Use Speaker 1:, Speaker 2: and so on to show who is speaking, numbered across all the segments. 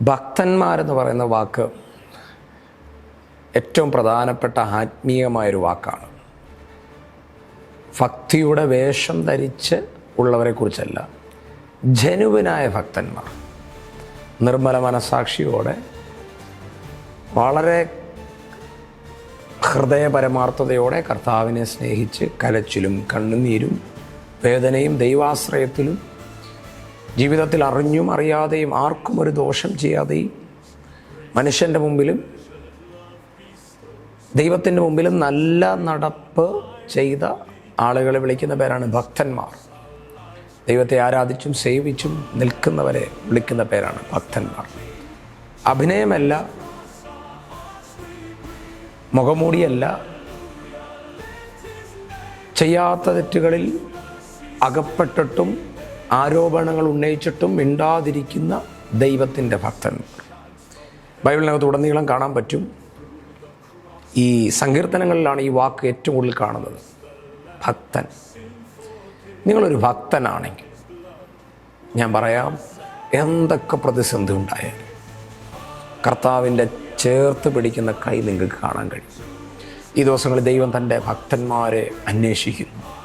Speaker 1: ഭക്തന്മാരെന്ന് പറയുന്ന വാക്ക് ഏറ്റവും പ്രധാനപ്പെട്ട ആത്മീയമായൊരു വാക്കാണ്. ഭക്തിയുടെ വേഷം ധരിച്ച് ഉള്ളവരെക്കുറിച്ചല്ല ജനുവിനായ ഭക്തന്മാർ. നിർമ്മല മനസാക്ഷിയോടെ വളരെ ഹൃദയപരമാർത്ഥതയോടെ കർത്താവിനെ സ്നേഹിച്ച് കലച്ചിലും കണ്ണുനീരും വേദനയും ദൈവാശ്രയത്തിലും ജീവിതത്തിൽ അറിഞ്ഞും അറിയാതെയും ആർക്കും ഒരു ദോഷം ചെയ്യാതെയും മനുഷ്യന്റെ മുമ്പിലും ദൈവത്തിന്റെ മുമ്പിലും നല്ല നടപ്പ് ചെയ്ത ആളുകളെ വിളിക്കുന്ന പേരാണ് ഭക്തന്മാർ. ദൈവത്തെ ആരാധിച്ചും സേവിച്ചും നിൽക്കുന്നവരെ വിളിക്കുന്ന പേരാണ് ഭക്തന്മാർ. അഭിനയമല്ല മുഖമൂടിയല്ല ചെയ്യാത്ത തെറ്റുകളിൽ അകപ്പെട്ടിട്ടും ആരോപണങ്ങൾ ഉന്നയിച്ചിട്ടും മിണ്ടാതിരിക്കുന്ന ദൈവത്തിന്റെ ഭക്തൻ. ബൈബിളിനകത്ത് ഉടനീളം കാണാൻ പറ്റും ഈ സങ്കീർത്തനങ്ങളിലാണ് ഈ വാക്ക് ഏറ്റവും കൂടുതൽ കാണുന്നത്. ഭക്തൻ. നിങ്ങളൊരു ഭക്തനാണെങ്കിൽ ഞാൻ പറയാം എന്തൊക്കെ പ്രതിസന്ധി ഉണ്ടായാലും കർത്താവിന്റെ ചേർത്ത് പിടിക്കുന്ന കൈ നിങ്ങൾക്ക് കാണാൻ കഴിയും. ഈ ദിവസങ്ങളിൽ ദൈവം തന്റെ ഭക്തന്മാരെ അന്വേഷിക്കുന്നു.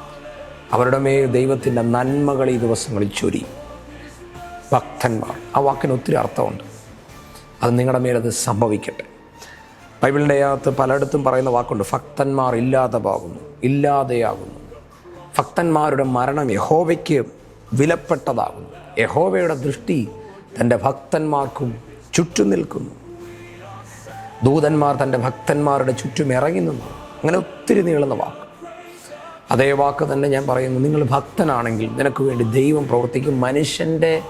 Speaker 1: അവരുടെ മേൽ ദൈവത്തിന്റെ നന്മകൾ ഈ ദിവസങ്ങളിൽ ചൊരി. ഭക്തന്മാർ. ആ വാക്കിന് ഒത്തിരി അർത്ഥമുണ്ട്. അത് നിങ്ങളുടെ മേലത് സംഭവിക്കട്ടെ. ബൈബിളിന്റെ അകത്ത് പലയിടത്തും പറയുന്ന വാക്കുണ്ട് ഭക്തന്മാർ ഇല്ലാതെ പോകുന്നു ഇല്ലാതെയാകുന്നു. ഭക്തന്മാരുടെ മരണം യഹോവയ്ക്ക് വിലപ്പെട്ടതാകുന്നു. യഹോവയുടെ ദൃഷ്ടി തന്റെ ഭക്തന്മാർക്കും ചുറ്റും നിൽക്കുന്നു. ദൂതന്മാർ തന്റെ ഭക്തന്മാരുടെ ചുറ്റും ഇറങ്ങി നിന്നു. അങ്ങനെ ഒത്തിരി നീളുന്ന വാക്ക്. അതേ വാക്ക് തന്നെ ഞാൻ പറയുന്നു. നിങ്ങൾ ഭക്തനാണെങ്കിൽ നിനക്ക് വേണ്ടി ദൈവം പ്രവർത്തിക്കും. മനുഷ്യന്റെ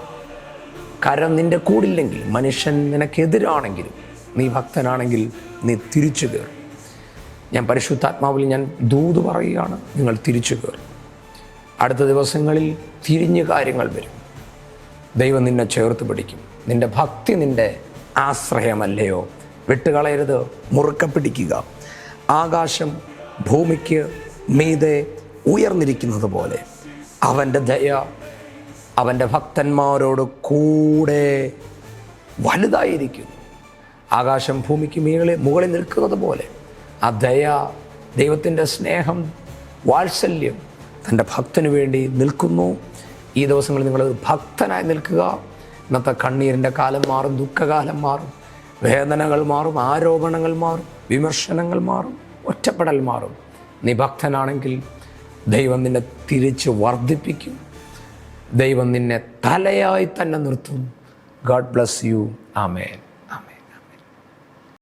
Speaker 1: കരം നിന്റെ കൂടില്ലെങ്കിൽ മനുഷ്യൻ നിനക്കെതിരാണെങ്കിലും നീ ഭക്തനാണെങ്കിൽ നീ തിരിച്ചു കയറും ഞാൻ പരിശുദ്ധാത്മാവിൽ ഞാൻ ദൂത് പറയുകയാണ് നിങ്ങൾ തിരിച്ചു കയറും അടുത്ത ദിവസങ്ങളിൽ തിരിഞ്ഞ് കാര്യങ്ങൾ വരും. ദൈവം നിന്നെ ചേർത്ത് പിടിക്കും. നിന്റെ ഭക്തി നിന്റെ ആശ്രയമല്ലയോ. വിട്ടുകളയരുത് മുറുക്ക പിടിക്കുക. ആകാശം ഭൂമിക്ക് മീതെ ഉയർന്നിരിക്കുന്നത് പോലെ. അവന്റെ ദയ അവന്റെ ഭക്തന്മാരോട് കൂടെ വലുതായിരിക്കുന്നു. ആകാശം ഭൂമിക്ക് മീകളെ മുകളിൽ നിൽക്കുന്നത് പോലെ. ആ ദയ ദൈവത്തിന്റെ സ്നേഹം വാത്സല്യം തന്റെ ഭക്തന് വേണ്ടി നിൽക്കുന്നു. ഈ ദിവസങ്ങളിൽ നിങ്ങൾ ഭക്തനായി നിൽക്കുക. ഇന്നത്തെ കണ്ണീരിന്റെ കാലം മാറും ദുഃഖകാലം മാറും. വേദനകൾ മാറും ആരോപണങ്ങൾ മാറും വിമർശനങ്ങൾ മാറും ഒറ്റപ്പെടൽ മാറും. നീ ഭക്തനാണെങ്കിൽ ദൈവം നിന്നെ തിരിച്ച് വർദ്ധിപ്പിക്കും. ദൈവം നിന്നെ തലയായി തന്നെ നിർത്തും. God bless you amen